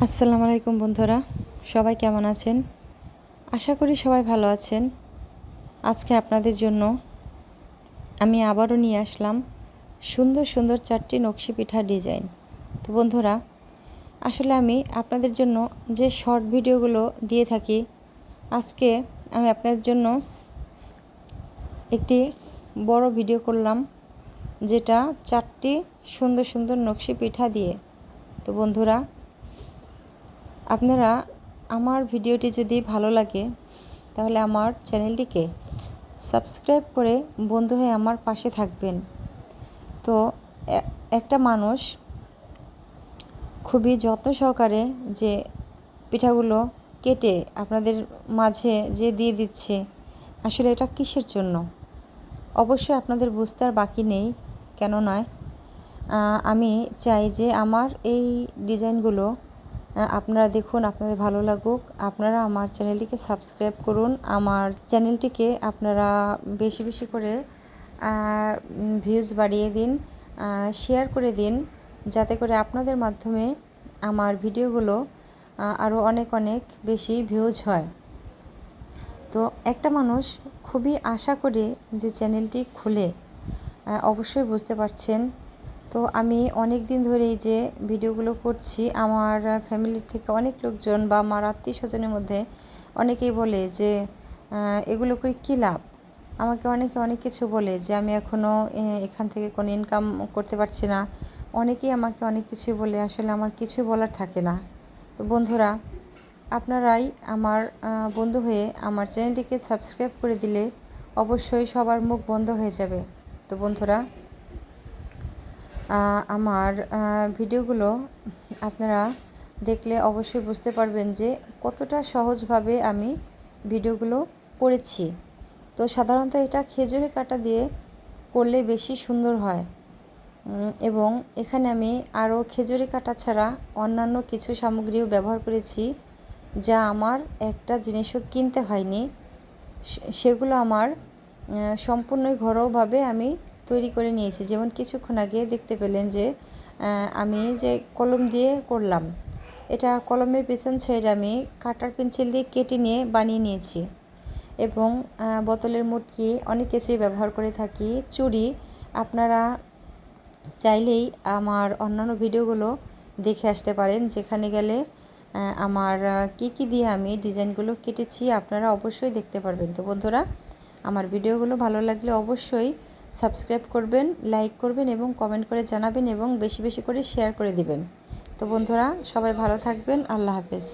আসসালামু আলাইকুম বন্ধুরা, সবাই কেমন আছেন? আশা করি সবাই ভালো আছেন। আজকে আপনাদের জন্য আমি আবারও নিয়ে আসলাম সুন্দর সুন্দর চারটি নকশি পিঠার ডিজাইন। তো বন্ধুরা, আসলে আমি আপনাদের জন্য যে শর্ট ভিডিওগুলো দিয়ে থাকি, আজকে আমি আপনাদের জন্য একটি বড় ভিডিও করলাম, যেটা চারটি সুন্দর সুন্দর নকশি পিঠা দিয়ে। তো বন্ধুরা আপনারা আমার ভিডিওটি যদি ভালো লাগে, তাহলে আমার চ্যানেলটিকে সাবস্ক্রাইব করে বন্ধু হয়ে আমার পাশে থাকবেন। তো একটা মানুষ খুবই যত্ন সহকারে যে পিঠাগুলো কেটে আপনাদের মাঝে যে দিয়ে দিচ্ছে, আসলে এটা কিসের জন্য? অবশ্যই আপনাদের বুঝতে আর বাকি নেই কেন নয় আমি চাই যে আমার এই ডিজাইনগুলো আপনারা দেখুন, আপনাদের ভালো লাগুক। আপনারা আমার চ্যানেলটিকে সাবস্ক্রাইব করুন। আমার চ্যানেলটিকে আপনারা বেশি বেশি করে ভিউজ বাড়িয়ে দিন শেয়ার করে দিন, যাতে করে আপনাদের মাধ্যমে আমার ভিডিওগুলো আরও অনেক অনেক বেশি ভিউজ হয়। তো একটা মানুষ খুবই আশা করে যে চ্যানেলটি খুলে অবশ্যই বুঝতে পারছেন তো আমি অনেক দিন ধরেই যে ভিডিওগুলো করছি, আমার ফ্যামিলির থেকে অনেক লোকজন বা আমার আত্মীয় স্বজনের মধ্যে অনেকেই বলে যে এগুলো করে কী লাভ? আমাকে অনেকে অনেক কিছু বলে যে, আমি এখনও এখান থেকে কোনো ইনকাম করতে পারছি না। অনেকেই আমাকে অনেক কিছু বলে, আসলে আমার কিছু বলার থাকে না। তো বন্ধুরা, আপনারাই আমার বন্ধু হয়ে আমার চ্যানেলটিকে সাবস্ক্রাইব করে দিলে অবশ্যই সবার মুখ বন্ধ হয়ে যাবে। তো বন্ধুরা আমার ভিডিওগুলো আপনারা দেখলে অবশ্যই বুঝতে পারবেন যে কতটা সহজভাবে আমি ভিডিওগুলো করেছি। তো সাধারণত এটা খেজুরে কাটা দিয়ে করলে বেশি সুন্দর হয়। এবং এখানে আমি আরও খেজুরি কাটা ছাড়া অন্যান্য কিছু সামগ্রীও ব্যবহার করেছি, যা আমার একটা জিনিসও কিনতে হয়নি। সেগুলো আমার সম্পূর্ণই ঘরোয়াভাবে আমি তৈরি করে নিয়েছি। যেমন কিছুক্ষণ আগে দেখতে পেলেন যে আমি যে কলম দিয়ে করলাম, এটা কলমের পিছন সাইড আমি কাটার পেন্সিল দিয়ে কেটে নিয়ে বানিয়ে নিয়েছি এবং বোতলের মুটকি অনেক কিছুই ব্যবহার করে থাকি। চুড়ি আপনারা চাইলেই আমার অন্যান্য ভিডিওগুলো দেখে আসতে পারেন, যেখানে গেলে আমার কি কি দিয়ে আমি ডিজাইনগুলো কেটেছি আপনারা অবশ্যই দেখতে পারবেন। তো বন্ধুরা, আমার ভিডিওগুলো ভালো লাগলে অবশ্যই সাবস্ক্রাইব করবেন, লাইক করবেন এবং কমেন্ট করে জানাবেন এবং বেশি বেশি করে শেয়ার করে দিবেন। তো বন্ধুরা, সবাই ভালো থাকবেন, আল্লাহ হাফেজ।